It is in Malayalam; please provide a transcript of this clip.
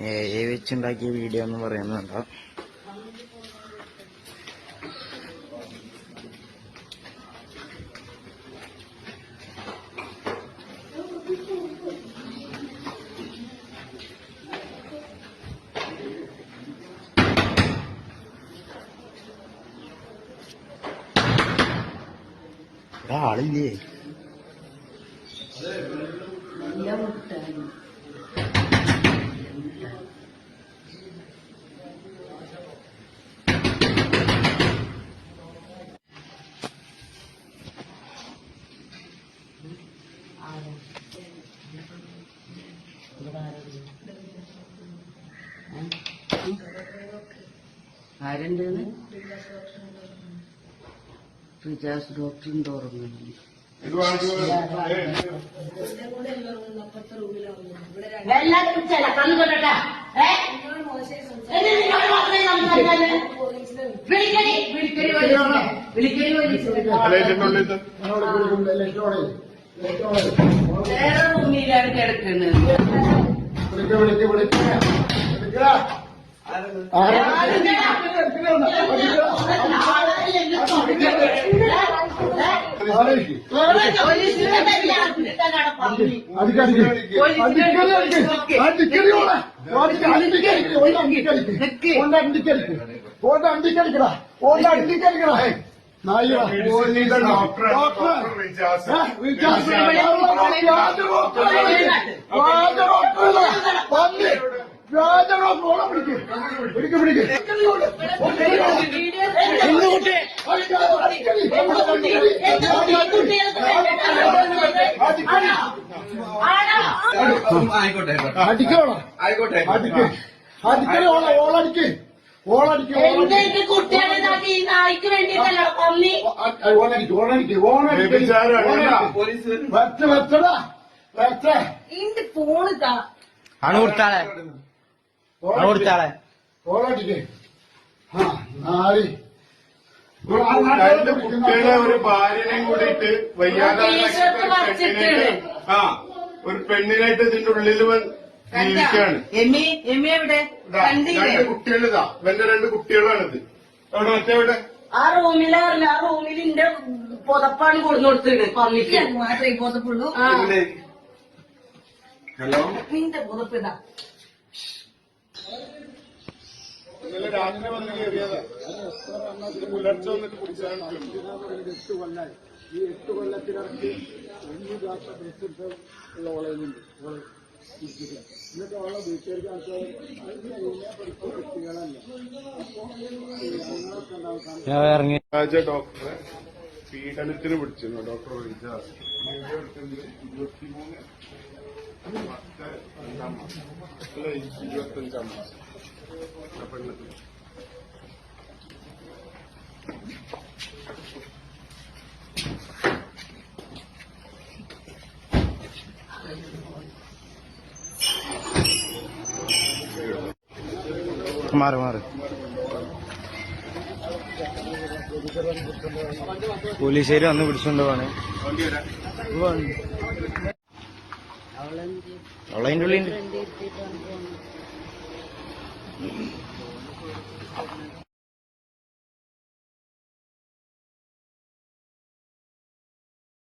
ഏ വെച്ചുണ്ടാക്കിയ വീഡിയോ എന്ന് പറയുന്നുണ്ടോ ഇവിടെ മുട്ടായി ആരുണ്ടെന്ന് റിജാസ് ഡോക്ടറിന്റെ ഓർമ്മ എല്ലാരും ചില കണ്ണുകൊണ്ടട്ടാ വിളിക്കടി. വിളിക്കടി. വിളിക്കടി പോലീസിനെ. വേറെ റൂമിലാണ് കിടക്കുന്നത്. പോലീസിനെ അണ്ടിക്കടിക്കടാ ഡോക്ടർ വിജാസ് പിടിക്ക് അടിക്കണോ ആയിക്കോട്ടെ അടിക്ക് അടിക്കണേ ഓള ഓളടിക്ക് ഓളടിക്ക് എന്റെ കുട്ടികളെ നാട്ടി ഈ നായ്ക്ക് വേണ്ടിയിട്ടല്ലോ പന്നി? ഓളടിക്ക് ഓളടിക്ക്. പോലീസ്. വെച്ച വെച്ചടാ വെച്ച എന്റെ ഫോണ് താ ആണ് കൊടുത്താളെ. ആണ് കൊടുത്താളെ. ഓളടിക്ക് ആ രണ്ട് കുട്ടികളെ ഒരു ഭാര്യനെയും കൂടിയിട്ട് വയ്യാതെ ആ. ഒരു പെണ്ണിനായിട്ട് ഇതിന്റെ ഉള്ളിൽ ജീവിക്കാണ്. എമ്മി എമ്മി എവിടെ? ഇതാ, കണ്ടില്ലേ? രണ്ട് കുട്ടികളിതാ. ഇവന്റെ രണ്ട് കുട്ടികളാണിത്. അവിടെ മറ്റേ അവിടെ ആ റൂമിലറില്ല ആ റൂമിൽ എന്റെ പുതപ്പാണ് കൊടുന്നു കൊടുത്തിട്ട് പന്നിക്ക് മാത്രമേ പുതപ്പുള്ളൂ. ആ. ഹലോ? നിന്റെ പുതപ്പിതാ ഇന്നലെ രാത്രി വന്ന് കയറിയതാ. ഇത് പുലർച്ചെ വന്നിട്ട് കുടിച്ചാണ് എട്ട് കൊല്ലായി ഈ എട്ട് കൊല്ലത്തിനിടയ്ക്ക് ഒന്ന് ദിവസം ബസ് ഉള്ള ഓളയിലുണ്ട് ഓൾ ഇരിക്കുക. എന്നിട്ട് ഓളെ വീട്ടുകാർക്ക് കുട്ടികളല്ല അപ്പൊ ഞങ്ങളൊക്കെ ഇറങ്ങി രാജ ഡോക്ടറെ പീഡനത്തിന് പിടിച്ചിരുന്നു ഡോക്ടർ എടുക്കുന്നത് ഇരുപത്തിമൂന്ന് ഇരുപത്തഞ്ചാം മാസം ആ മാറി മാറി. പോലീസുകാർ വന്ന് പിടിച്ചോണ്ട് പോവാണ്. അവളതിന്റെ ഉള്ളിൽ